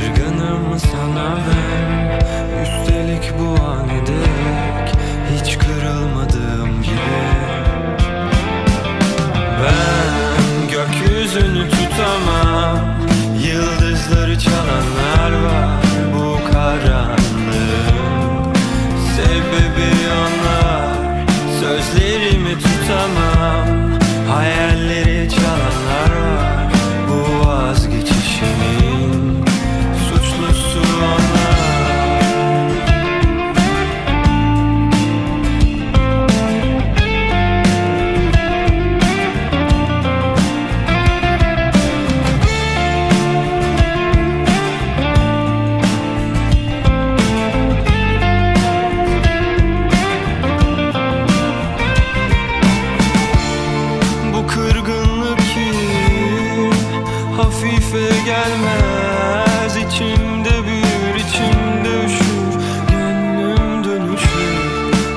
Kırgınım sana ben. Üstelik bu an dek Hiç kırılmadığım gibi gelmez. İçimde büyür içimde üşür Gönlüm dönüşür.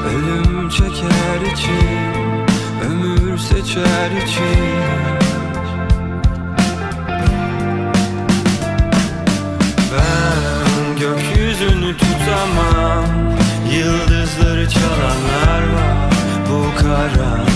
Ölüm çeker içim Ömür seçer içim Ben gökyüzünü tutamam. Yıldızları çalanlar var. Bu karanlığın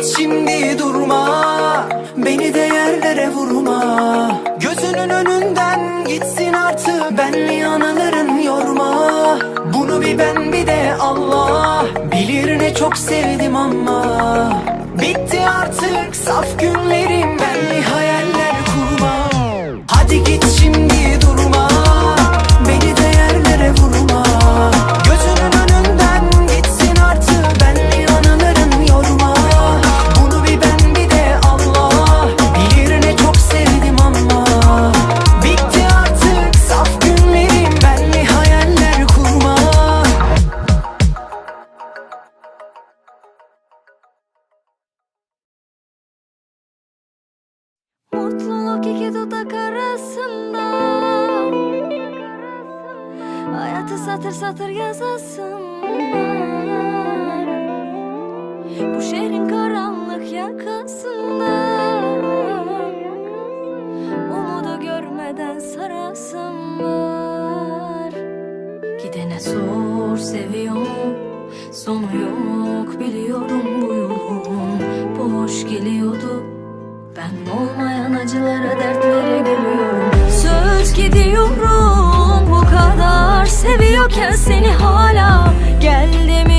Git şimdi durma. Beni de yerlere vurma. Gözünün önünden gitsin artık Benli anıların yorma. Bunu bir ben bir de Allah Bilir ne çok sevdim ama. Bitti artık saf günleri Hayatı satır satır yazasım var Bu şehrin karanlık yakasında. Umudu görmeden sarasım var. Gidene sor seviyorum Sonu yok biliyorum bu yolun. Boş geliyordu. Ben olmayan acılara dertlere gülüyorum Söz gidiyorum dururken seni